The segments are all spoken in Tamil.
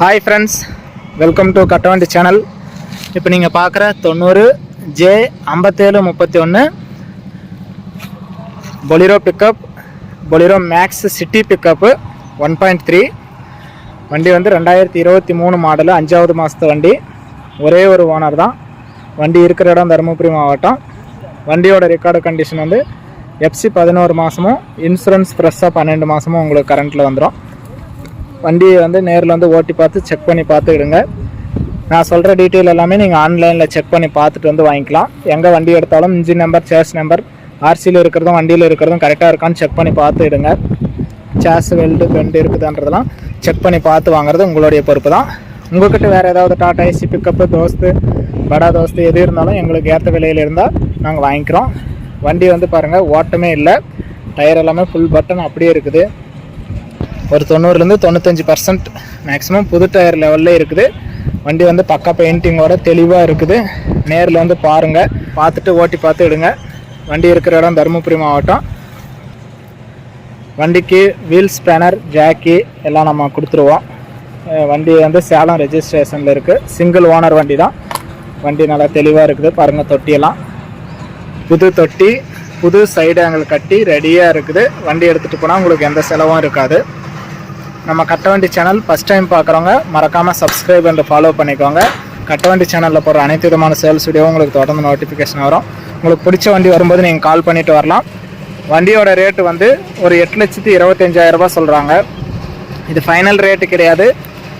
Hi friends welcome to Kattavandi channel இப்போ நீங்கள் பார்க்குற தொண்ணூறு ஜே ஐம்பத்தேழு முப்பத்தி ஒன்று Bolero pickup Bolero Max City pickup one point three வண்டி வந்து ரெண்டாயிரத்தி இருபத்தி மூணு மாடலு அஞ்சாவது மாதத்து வண்டி. ஒரே ஒரு ஓனர் தான். வண்டி இருக்கிற இடம் தருமபுரி மாவட்டம். வண்டியோட ரெக்கார்டு கண்டிஷன் வந்து எஃப்சி பதினோரு மாதமும் இன்சூரன்ஸ் ஃப்ரெஷ்ஷாக பன்னெண்டு மாதமும் உங்களுக்கு கரண்ட்டில் வந்துடும் வண்டியை வந்து நேரில் வந்து ஓட்டி பார்த்து செக் பண்ணி பார்த்துக்கிடுங்க. நான் சொல்கிற டீட்டெயில் எல்லாமே நீங்கள் ஆன்லைனில் செக் பண்ணி பார்த்துட்டு வந்து வாங்கிக்கலாம். எங்கே வண்டி எடுத்தாலும் இன்ஜின் நம்பர் சேஸ் நம்பர் ஆர்சியில் இருக்கிறதும் வண்டியில் இருக்கிறதும் கரெக்டாக இருக்கான்னு செக் பண்ணி பார்த்துடுங்க சேஸ் வெல்டு பெண்டு இருக்குதுன்றதெல்லாம் செக் பண்ணி பார்த்து வாங்குறது உங்களுடைய பொறுப்பு தான். உங்கள்கிட்ட வேறு ஏதாவது டாடா ஏசி பிக்கப்பு தோஸ்து படா தோஸ்து எது இருந்தாலும் எங்களுக்கு ஏற்ற விலையில் இருந்தால் நாங்கள் வாங்கிக்கிறோம். வண்டி வந்து பாருங்கள் ஓட்டமே இல்லை. டயர் எல்லாமே ஃபுல் பட்டன் அப்படியே இருக்குது. ஒரு தொண்ணூறுலேருந்து தொண்ணூத்தஞ்சு பர்சன்ட் மேக்ஸிமம் புது டயர் லெவல்லே இருக்குது. வண்டி வந்து பக்கா பெயிண்டிங்கோட தெளிவாக இருக்குது. நேரில் வந்து பாருங்கள் பார்த்துட்டு ஓட்டி பார்த்து விடுங்க வண்டி இருக்கிற இடம் தருமபுரி மாவட்டம். வண்டிக்கு வீல் ஸ்பேனர் ஜாக்கி எல்லாம் நம்ம கொடுத்துருவோம். வண்டி வந்து சேலம் ரெஜிஸ்ட்ரேஷனில் இருக்குது சிங்கிள் ஓனர் வண்டி தான் வண்டி நல்லா தெளிவாக இருக்குது. பாருங்கள் தொட்டியெல்லாம். புது தொட்டி புது சைடு ஆங்கிள் கட்டி ரெடியாக இருக்குது. வண்டி எடுத்துகிட்டு போனால் உங்களுக்கு எந்த செலவும் இருக்காது. நம்ம கட்டவண்டி சேனல் ஃபஸ்ட் டைம் பார்க்குறவங்க மறக்காமல் சப்ஸ்கிரைப் அண்ட் ஃபாலோ பண்ணிக்கோங்க. கட்டவண்டி சேனலில் போகிற அனைத்து விதமான சேல்ஸ் வீடியோ உங்களுக்கு தொடர்ந்து நோட்டிஃபிகேஷன் வரும். உங்களுக்கு பிடிச்ச வண்டி வரும்போது நீங்கள் கால் பண்ணிட்டு வரலாம். வண்டியோட ரேட்டு வந்து ஒரு எட்டு லட்சத்தி இருபத்தஞ்சாயிரம் சொல்கிறாங்க இது ஃபைனல் ரேட்டு கிடையாது.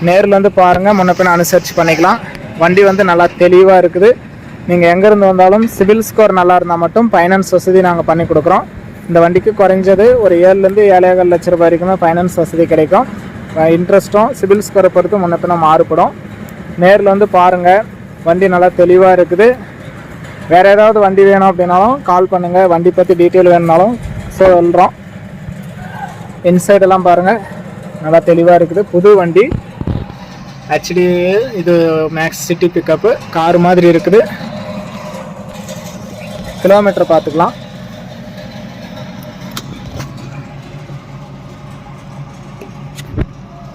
நேரில் வந்து பாருங்கள் முன்ன பின்ன அனுசரித்து பண்ணிக்கலாம். வண்டி வந்து நல்லா தெளிவாக இருக்குது. நீங்கள் எங்கேருந்து வந்தாலும் சிவில் ஸ்கோர் நல்லா இருந்தால் மட்டும் ஃபைனான்ஸ் வசதி நாங்கள் பண்ணி கொடுக்குறோம். இந்த வண்டிக்கு குறைஞ்சது ஒரு ஏழுலேருந்து ஏழேகால் லட்ச ரூபாய் வரைக்குமே ஃபைனான்ஸ் வசதி கிடைக்கும். இன்ட்ரெஸ்ட்டும் சிவில் ஸ்கோரை பொறுத்து முன்னத்தனம் மாறுபடும். நேரில் வந்து பாருங்கள் வண்டி நல்லா தெளிவாக இருக்குது. வேறு ஏதாவது வண்டி வேணும் அப்படின்னாலும் கால் பண்ணுங்கள் வண்டி பற்றி டீட்டெயில் வேணுனாலும் சொல்கிறோம் இன்சைட் எல்லாம் பாருங்கள் நல்லா தெளிவாக இருக்குது. புது வண்டி. ஆக்சுவலி இது மேக்ஸ் சிட்டி பிக்கப்பு கார் மாதிரி இருக்குது. கிலோமீட்டர் பார்த்துக்கலாம்.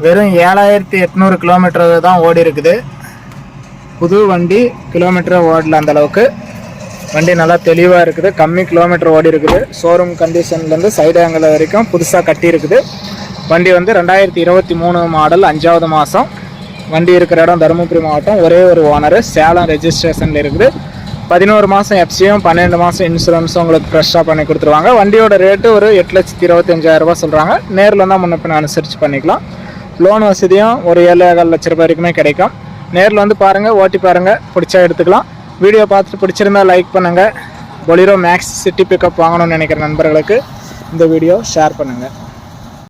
வெறும் ஏழாயிரத்தி எட்நூறு கிலோமீட்டர் தான் ஓடி இருக்குது. புது வண்டி கிலோமீட்டர் ஓடல அந்த அளவுக்கு. வண்டி நல்லா தெளிவாக இருக்குது. கம்மி கிலோமீட்டர் ஓடி இருக்குது. ஷோரூம் கண்டிஷன்லேருந்து சைடு ஆங்கிள் வரைக்கும் புதுசாக கட்டியிருக்குது வண்டி வந்து ரெண்டாயிரத்தி இருபத்தி மூணு மாடல் அஞ்சாவது மாதம் வண்டி இருக்கிற இடம் தருமபுரி மாவட்டம். ஒரே ஒரு ஓனரு சேலம் ரெஜிஸ்ட்ரேஷனில் இருக்குது. பதினோரு மாதம் எஃப்சியும் பன்னெண்டு மாதம் இன்சூரன்ஸும் உங்களுக்கு ஃப்ரெஷ்ஷாக பண்ணி கொடுத்துருவாங்க. வண்டியோட ரேட்டு ஒரு எட்டு லட்சத்தி இருபத்தஞ்சாயிரம் சொல்கிறாங்க நேரில் தான் முன்னப்பின் அனுசரித்து பண்ணிக்கலாம். லோன் வசதியும் ஒரு ஏழு ஏழு லட்ச ரூபாய் வரைக்குமே கிடைக்கும். நேரில் வந்து பாருங்கள் ஓட்டி பாருங்கள் பிடிச்சா எடுத்துக்கலாம். வீடியோ பார்த்துட்டு பிடிச்சிருந்தா லைக் பண்ணுங்கள் பொலிரோ மேக்ஸ் சிட்டி பிக்கப் வாங்கணும்னு நினைக்கிற நண்பர்களுக்கு இந்த வீடியோ ஷேர் பண்ணுங்கள்